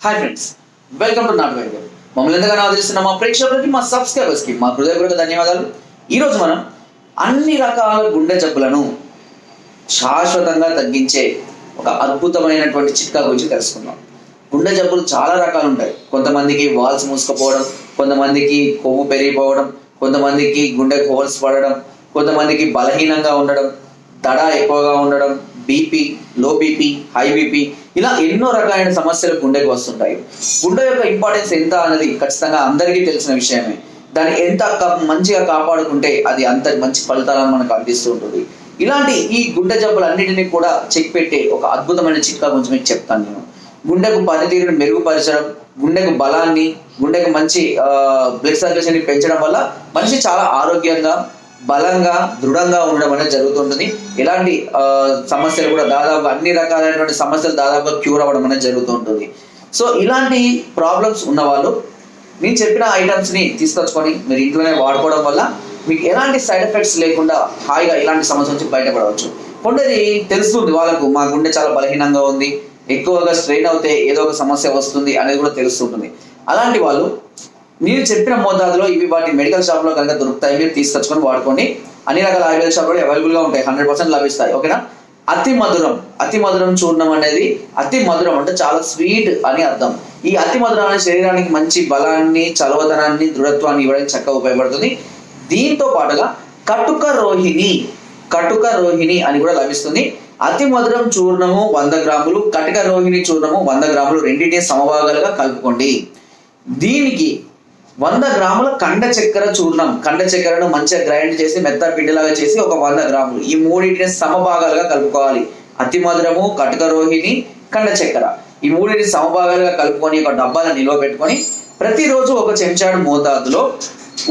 Hi friends welcome to నాట్ వైద్యం మమ్మల్ని ఎంతగానో ఆదరిస్తున్న మా ప్రేక్షకులకి మా సబ్స్క్రైబర్స్కి మా హృదయపూర్వక ధన్యవాదాలు. ఈరోజు మనం అన్ని రకాల గుండె జబ్బులను శాశ్వతంగా తగ్గించే ఒక అద్భుతమైనటువంటి చిట్కా గురించి తెలుసుకుందాం. గుండె జబ్బులు చాలా రకాలు ఉంటాయి. కొంతమందికి వాల్స్ మూసుకుపోవడం కొంతమందికి కొవ్వు పెరిగిపోవడం కొంతమందికి గుండె హోల్స్ పడడం కొంతమందికి బలహీనంగా ఉండడం దడ ఎక్కువగా ఉండడం BP low BP high BP ఇలా ఎన్నో రకాలైన సమస్యలు గుండెకు వస్తుంటాయి. గుండె యొక్క ఇంపార్టెన్స్ ఎంత అనేది ఖచ్చితంగా అందరికీ తెలిసిన విషయమే. దాన్ని ఎంత మంచిగా కాపాడుకుంటే అది అంత మంచి ఫలితాలను మనకు అందిస్తూ ఉంటుంది. ఇలాంటి ఈ గుండె జబ్బులన్నింటినీ కూడా చెక్ పెట్టే ఒక అద్భుతమైన చిట్కా గురించి మీకు చెప్తాను నేను. గుండెకు పనితీరుని మెరుగుపరచడం గుండెకు బలాన్ని గుండెకు మంచి బ్లడ్ సర్క్యులేషన్ పెంచడం వల్ల మనిషి చాలా ఆరోగ్యంగా బలంగా దృఢంగా ఉండడం అనేది జరుగుతుంటుంది. ఎలాంటి సమస్యలు కూడా దాదాపు అన్ని రకాలైనటువంటి సమస్యలు దాదాపుగా క్యూర్ అవ్వడం అనేది జరుగుతుంటుంది. సో ఇలాంటి ప్రాబ్లమ్స్ ఉన్నవాళ్ళు నేను చెప్పిన ఐటమ్స్ని తీసుకొచ్చుకొని మీరు ఇంట్లోనే వాడుకోవడం వల్ల మీకు ఎలాంటి సైడ్ ఎఫెక్ట్స్ లేకుండా హాయిగా ఇలాంటి సమస్య నుంచి బయటపడవచ్చు. కొందరి తెలుస్తుంది వాళ్ళకు మా గుండె చాలా బలహీనంగా ఉంది ఎక్కువగా స్ట్రెయిన్ అవుతే ఏదో ఒక సమస్య వస్తుంది అనేది కూడా తెలుస్తుంటుంది. అలాంటి వాళ్ళు మీరు చెప్పిన మోతాదులో ఇవి వాటి మెడికల్ షాప్లో కనుక దొరుకుతాయి మీరు తీసుకొచ్చుకొని వాడుకోండి. అన్ని రకాల ఆయుర్వేద షాప్ కూడా అవైలబుల్గా ఉంటాయి హండ్రెడ్ పర్సెంట్ లభిస్తాయి ఓకేనా అతి మధురం అతి మధురం చూడడం అనేది అతి మధురం అంటే చాలా స్వీట్ అని అర్థం. ఈ అతి మధురం అనే శరీరానికి మంచి బలాన్ని చలవదనాన్ని దృఢత్వాన్ని ఇవ్వడానికి చక్కగా ఉపయోగపడుతుంది. దీంతో పాటుగా కటుక రోహిణి కటుక రోహిణి అని కూడా లభిస్తుంది. అతి మధురం చూర్ణము వంద గ్రాములు కటుక రోహిణి చూర్ణము వంద గ్రాములు రెండింటిని సమభాగాలుగా కలుపుకోండి. దీనికి వంద గ్రాముల కండ చక్కెర చూర్ణం. కండ చక్కెరను మంచిగా గ్రైండ్ చేసి మెత్త పిండిలాగా చేసి ఒక వంద గ్రాములు. ఈ మూడింటిని సమభాగాలుగా కలుపుకోవాలి. అతి మధురము కటుక రోహిణి కండ చక్కెర. ఈ మూడింటిని సమభాగాలుగా కలుపుకొని ఒక డబ్బాలో నిల్వ పెట్టుకొని ప్రతిరోజు ఒక చెంచాడు మోతాదులో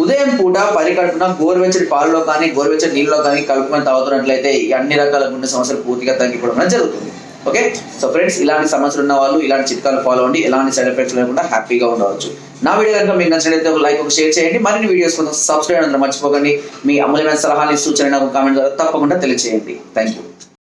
ఉదయం పూట పరికట్టున గోరువెచ్చటి పాలలో కానీ గోరువెచ్చటి నీళ్ళలో కానీ కలుపుకొని తాగుతున్నట్లయితే ఈ అన్ని రకాల గుండె సమస్యలు పూర్తిగా తగ్గిపోవడం జరుగుతుంది. ఓకే సో ఫ్రెండ్స్ ఇలాంటి సమస్యలు ఉన్న వాళ్ళు ఇలాంటి చిట్కాలు ఫాలో అవ్వండి. ఎలాంటి సైడ్ ఎఫెక్ట్స్ లేకుండా హ్యాపీగా ఉండవచ్చు. నా వీడియో కనుక మీకు నచ్చినట్లయితే ఒక లైక్ ఒక షేర్ చేయండి. మరిన్ని వీడియోస్ కోసం సబ్స్క్రైబ్ అందరూ మర్చిపోకండి. మీ అమూల్యమైన సలహాలు సూచనలు కామెంట్ ద్వారా తప్పకుండా తెలియజేయండి థ్యాంక్ యూ